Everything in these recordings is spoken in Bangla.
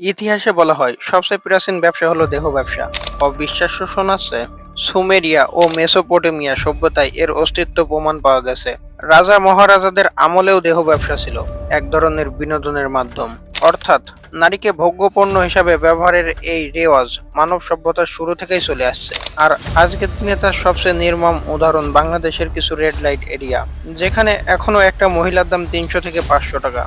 ইতিহাসে বলা হয়, সবচেয়ে প্রাচীন ব্যবসা হলো দেহ ব্যবসা। অবিশ্বাস্য শোনাচ্ছে সুমেরিয়া ও মেসোপটেমিয়া সভ্যতায় এর অস্তিত্ব প্রমাণ পাওয়া গেছে। রাজা মহারাজাদের আমলেও দেহ ব্যবসা ছিল, এক ধরনের বিনোদনের মাধ্যম। অর্থাৎ, নারীকে ভোগ্যপণ্য হিসাবে ব্যবহারের এই রেওয়াজ মানব সভ্যতার শুরু থেকেই চলে আসছে। আর আজকের দিনে তার সবচেয়ে নির্মম উদাহরণ বাংলাদেশের কিছু রেড লাইট এরিয়া, যেখানে এখনও একটা মহিলার দাম তিনশো থেকে পাঁচশো টাকা।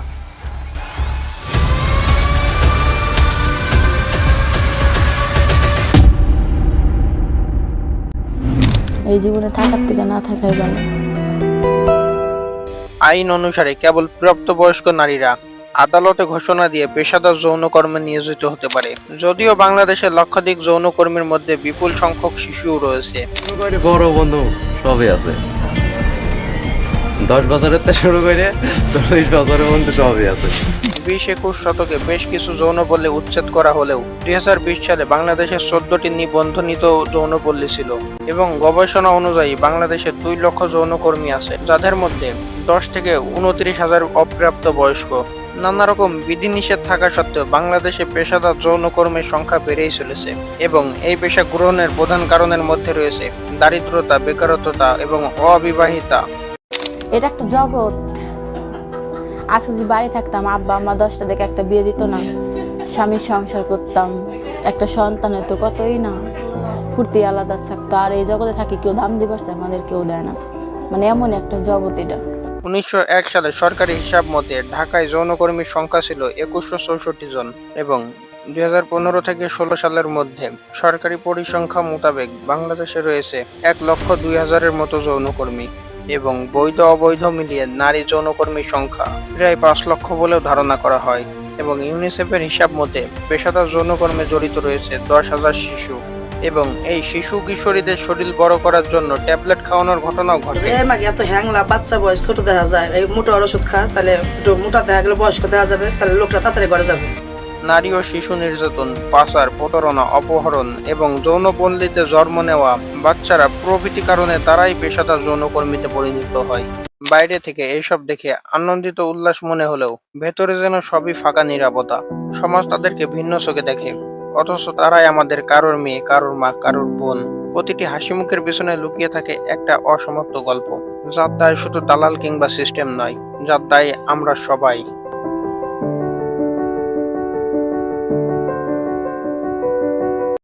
এই জীবনে থাকার থেকে না থাকাই ভালো। আইন অনুসারে কেবল প্রাপ্তবয়স্ক নারীরা আদালতে ঘোষণা দিয়ে পেশাদার যৌনকর্মে নিয়োজিত হতে পারে। যদিও বাংলাদেশের লক্ষাধিক যৌনকর্মীর মধ্যে বিপুল সংখ্যক শিশুও রয়েছে। বড় বন্ধু সবই আছে। দশ বছরের থেকে শুরু করে চল্লিশ বছরের মধ্যে সবই আছে। বিশ একুশ শতকে বেশ কিছু যৌনপল্লী উচ্ছেদ করা হলেও দুই হাজার বিশ সালে বাংলাদেশের চোদ্দটি নিবন্ধনিত যৌনপল্লী ছিল এবং গবেষণা অনুযায়ী বাংলাদেশে দুই লক্ষ যৌনকর্মী আছে, যাদের মধ্যে দশ থেকে উনত্রিশ হাজার অপ্রাপ্ত বয়স্ক। নানা রকম বিধিনিষেধ থাকা সত্ত্বেও বাংলাদেশে পেশাদার যৌনকর্মীর সংখ্যা বেড়েই চলেছে এবং এই পেশা গ্রহণের প্রধান কারণের মধ্যে রয়েছে দারিদ্রতা, বেকারত্বতা এবং অবিবাহিতা। এটা একটা জগৎ। আজকে যদি বাড়ি থাকতাম, আব্বা আম্মা দশটা দেখে একটা বিয়ে দিত না। স্বামীর সংসার করতাম, একটা সন্তান হতো কতই না। ফুর্তি আলাদা থাকতো, আর এই জগতে থাকি কেউ দাম দিবারছে আমাদের কেউ দেয় না। মানে এমন একটা জগৎ এটা। উনিশশো এক সালে সরকারি হিসাব মতে ঢাকায় যৌনকর্মীর সংখ্যা ছিল একুশশো চৌষট্টি জন এবং দুই হাজার পনেরো থেকে ষোলো সালের মধ্যে সরকারি পরিসংখ্যা মোতাবেক বাংলাদেশে রয়েছে এক লক্ষ দুই হাজারের মতো যৌনকর্মী। এবং বৈধ অবৈধ মিলিয়ে নারী যৌনকর্মীর সংখ্যা প্রায় পাঁচ লক্ষ বলেও ধারণা করা হয় এবং ইউনিসেফের হিসাব মতে পেশাদার যৌনকর্মে জড়িত রয়েছে দশ হাজার শিশু এবং এই শিশু কিশোরীদের শরীর বড় করার জন্য ট্যাবলেট খাওয়ানোর ঘটনাও ঘটে। এত হ্যাংলা বাচ্চা বয়স ছোট দেখা যায়। এই মোটার ওষুধ খা তাহলে একটু মোটা দেখা গেলে বয়স্ক দেখা যাবে তাহলে লোকটা তাড়াতাড়ি ঘরে যাবে। নারী ও শিশু নির্যাতন পাচার প্রতারণা অপহরণ এবং যৌনপল্লীতে জন্ম নেওয়া বাচ্চারা প্রভৃতি কারণে তারাই পেশাদার যৌনকর্মীতে পরিণত হয়। বাইরে থেকে এইসব দেখে আনন্দিত উল্লাস মনে হলেও ভেতরে যেন সবই ফাঁকা নিরাপত্তা। সমাজ তাদেরকে ভিন্ন চোখে দেখে। অথচ তারাই আমাদের কারোর মেয়ে, কারোর মা, কারোর বোন। প্রতিটি হাসি মুখের পেছনে লুকিয়ে থাকে একটা অসমাপ্ত গল্প। যার দায় শুধু দালাল কিংবা সিস্টেম নয়, যার দায় আমরা সবাই।